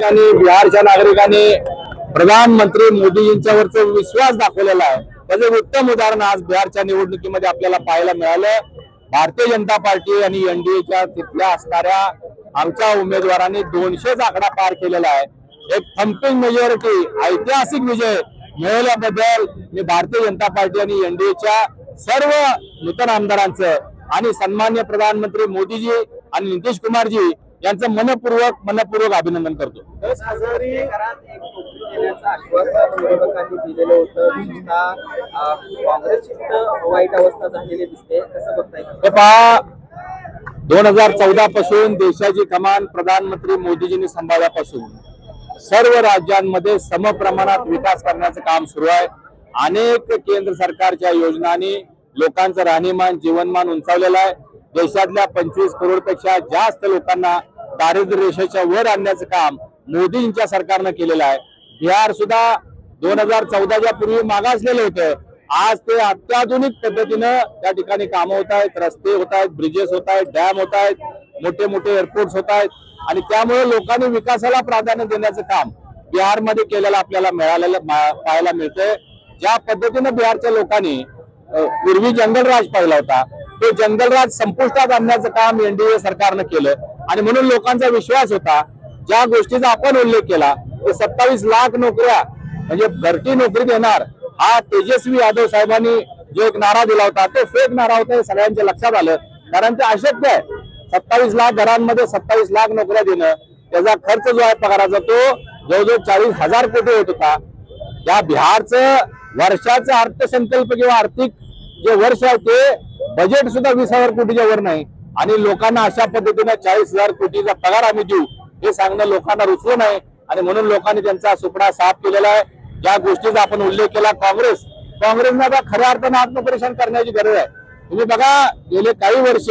आणि बिहारच्या नागरिकांनी प्रधानमंत्री मोदीजींच्यावरचा विश्वास दाखवलेला आहे. त्याचं उत्तम उदाहरण आज बिहारच्या निवडणुकीमध्ये आपल्याला पाहायला मिळालं. भारतीय जनता पार्टी आणि एनडीएच्या तिथल्या असणाऱ्या आमच्या उमेदवारांनी दोनशेच आकडा पार केलेला आहे. एक थम्पिंग मेजॉरिटी ऐतिहासिक विजय मिळवल्याबद्दल मी भारतीय जनता पार्टी आणि एनडीएच्या सर्व नूतन आमदारांचं आणि सन्मान्य प्रधानमंत्री मोदीजी आणि नितीश कुमारजी यांचं मनपूर्वक मनपूर्वक अभिनंदन करतो. दस हजारी घरात एक नोकरी देण्याचं आश्वासन विरोधकांनी दिलेलं होतं. विशेषतः अं, काँग्रेसची तिथं वाईट अवस्था झालेली दिसते. कसं बघताय? पहा दोन हजार चौदा पासून देशाची कमान प्रधानमंत्री मोदीजींनी सांभाळल्यापासून सर्व राज्यांमध्ये समप्रमाणात विकास करण्याचं काम सुरू आहे. अनेक केंद्र सरकारच्या योजनांनी लोकांचं राहणीमान जीवनमान उंचावलेलं आहे. देशातल्या पंचवीस करोडपेक्षा जास्त लोकांना दारिद्र्य रेषेच्या वर आणण्याचं काम मोदींच्या सरकारनं केलेलं आहे. बिहार सुद्धा दोन हजार चौदाच्या पूर्वी मागासलेलं होतं. आज ते अत्याधुनिक पद्धतीनं त्या ठिकाणी कामं होत आहेत रस्ते होत आहेत ब्रिजेस होत आहेत डॅम होत आहेत मोठे मोठे एअरपोर्ट होत आहेत. आणि त्यामुळे लोकांनी विकासाला प्राधान्य देण्याचं काम बिहारमध्ये केलेलं आपल्याला मिळालेलं मा- पाहायला मिळतंय. ज्या पद्धतीनं बिहारच्या लोकांनी पूर्वी जंगलराज पाहिला होता. तो जंगलराज संपुष्टात आणण्याचं काम एनडीए सरकारनं केलं. आणि म्हणून लोकांचा विश्वास होता ज्या गोष्टीचा आपण उल्लेख केला ते सत्तावीस लाख नोकऱ्या म्हणजे भरती नोकरी देणार हा तेजस्वी यादव साहेबांनी जो एक नारा दिला होता तो फेक नारा होता हे सगळ्यांच्या लक्षात आलं. कारण ते अशक्य आहे. सत्तावीस लाख घरांमध्ये सत्तावीस लाख नोकऱ्या देणं त्याचा खर्च जो आहे पगाराचा तो जवळजवळ चाळीस हजार कोटी होत होता. या बिहारचं वर्षाचं अर्थसंकल्प किंवा आर्थिक जे वर्ष आहे ते बजेट सुद्धा वीस हजार कोटीच्या वर नाही. आणि लोकांना अशा पद्धतीने चाळीस हजार कोटीचा पगार आम्ही देऊ हे सांगणं लोकांना रुचलं नाही. आणि म्हणून लोकांनी त्यांचा सुपडा साफ केलेला आहे. ज्या गोष्टीचा आपण उल्लेख केला काँग्रेस. काँग्रेसनं आता खऱ्या अर्थानं आत्मपरीक्षण करण्याची गरज आहे. तुम्ही बघा गेले काही वर्ष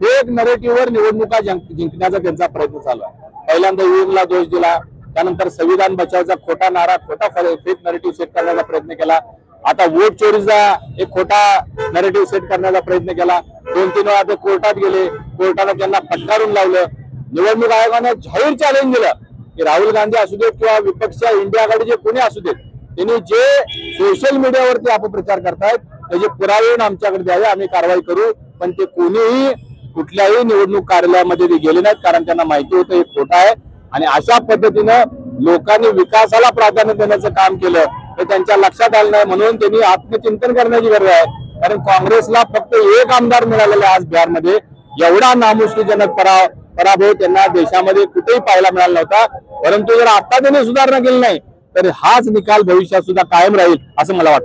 फेक नरेटिव्हवर निवडणुका जिंकण्याचा त्यांचा प्रयत्न चालू आहे. पहिल्यांदा ईव्हीएमला दोष दिला त्यानंतर संविधान बचावचा खोटा नारा खोटा फेक नरेटिव्ह सेट करण्याचा प्रयत्न केला. आता वोट चोरीचा एक खोटा नरेटिव्ह सेट करण्याचा प्रयत्न केला. दोन तीन वेळा ते कोर्टात गेले. कोर्टानं त्यांना फटकारून लावलं. निवडणूक आयोगानं जाहीर चॅलेंज दिलं. की राहुल गांधी असू देत किंवा विपक्ष इंडिया आघाडीचे कोणी असू देत त्यांनी जे सोशल मीडियावरती अपप्रचार करतायत त्याचे पुरावे येऊन आमच्याकडे द्यावे. आम्ही कारवाई करू. पण ते कोणीही कुठल्याही निवडणूक कार्यालयामध्ये ते गेले नाहीत कारण त्यांना माहिती होतं हे खोटं आहे. आणि अशा पद्धतीनं लोकांनी विकासाला प्राधान्य देण्याचं काम केलं. हे त्यांच्या लक्षात आलं नाही. म्हणून त्यांनी आत्मचिंतन करण्याची गरज आहे. कारण काँग्रेसला फक्त एक आमदार मिळालेला आज बिहारमध्ये. एवढा नामुष्कीजनक परा पराभव त्यांना देशामध्ये कुठेही पाहायला मिळाला नव्हता. परंतु जर आता त्यांनी सुधारणा केली नाही तर हाच निकाल भविष्यात सुद्धा कायम राहील असं मला वाटतं.